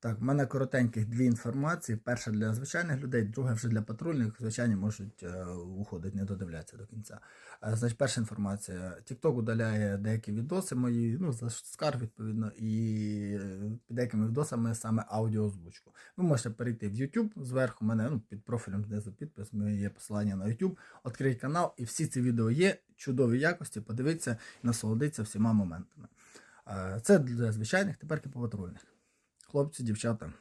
Так, в мене коротеньких дві інформації. Перша для звичайних людей, друга вже для патрульних. Звичайні можуть е, уходити, не додивлятися до кінця. Е, значить, перша інформація. TikTok удаляє деякі відоси мої, ну, за скарг, відповідно, і е, під деякими відосами саме аудіоозвучку. Ви можете перейти в YouTube зверху, у мене ну, під профілем знизу підпис, є посилання на YouTube, відкрити канал, і всі ці відео є чудовій якості. Подивіться і насолодитися всіма моментами. Е, Це для звичайних, тепер і патрульних. Хлопці, дівчата.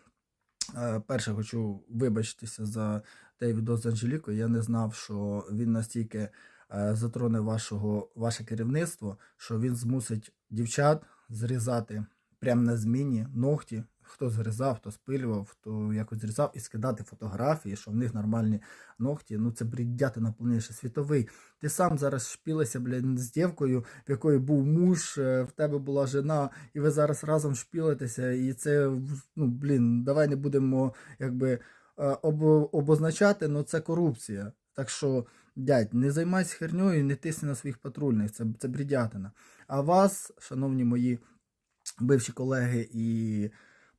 е, Перше хочу вибачитися за той відео з Анжелікою. Я не знав, що він настільки е, затроне вашого, ваше керівництво, що він змусить дівчат зрізати прямо на зміні ногті. Хто зрізав, хто спилював, хто якось зрізав і скидати фотографії, що в них нормальні ногті. Ну це бріддятина повніше світовий. Ти сам зараз шпілися, блядь, з дівкою, в якої був муж, е, в тебе була жена, і ви зараз разом шпілитеся, і це, ну, блін, давай не будемо якби е, об, обозначати, але це корупція. Так що, дядь, не займайся херньою, не тисни на своїх патрульних, це, це брідятина. А вас, шановні мої бивші колеги і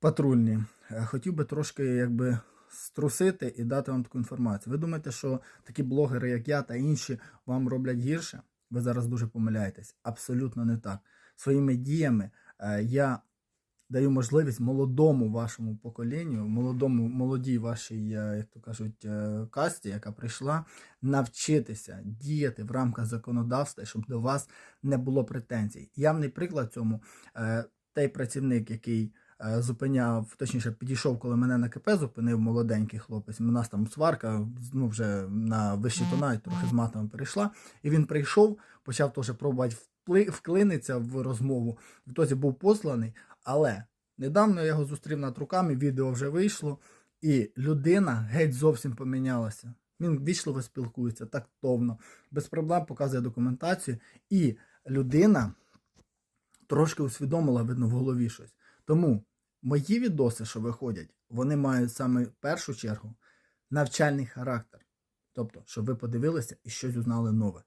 патрульні, е, хотів би трошки якби струсити і дати вам таку інформацію. Ви думаєте, що такі блогери, як я та інші, вам роблять гірше? Ви зараз дуже помиляєтесь. Абсолютно не так. Своїми діями е, я даю можливість молодому вашому поколінню, молодому, молодій вашій, е, як то кажуть, касті, яка прийшла, навчитися діяти в рамках законодавства, щоб до вас не було претензій. Явний приклад цьому той працівник, який зупиняв, точніше, підійшов, коли мене на КП зупинив молоденький хлопець. У нас там сварка, ну вже на вищі тона і трохи з матами перейшла. І він прийшов, почав теж пробувати впли- вклинитися в розмову. Відтоді був посланий, але недавно я його зустрів над руками, відео вже вийшло, і людина геть зовсім помінялася. Він вічливо спілкується, тактовно, без проблем показує документацію, і людина трошки усвідомила, видно, в голові щось. Тому мої відоси, що виходять, вони мають саме в першу чергу навчальний характер. Тобто, щоб ви подивилися і щось узнали нове.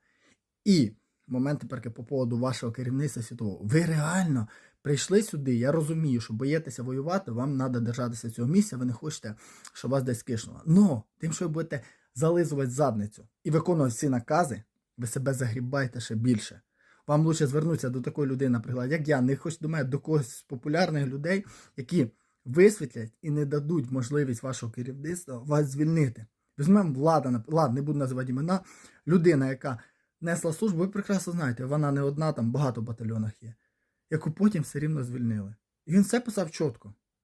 І момент тепер по поводу вашого керівництва світового. Ви реально прийшли сюди. Я розумію, що боїтеся воювати, вам треба держатися цього місця, ви не хочете, щоб вас десь кишнуло. Но тим, що ви будете зализувати задницю і виконувати всі накази, ви себе загрібаєте ще більше. Вам лучше звернутися до такої людини, наприклад, як я, не хоч до мене, до когось з популярних людей, які висвітлять і не дадуть можливість вашого керівництва вас звільнити. Візьмемо влада, ладно, не буду називати імена, людина, яка несла службу, ви прекрасно знаєте, вона не одна, там багато батальйонах є, яку потім все рівно звільнили. І він все писав чітко.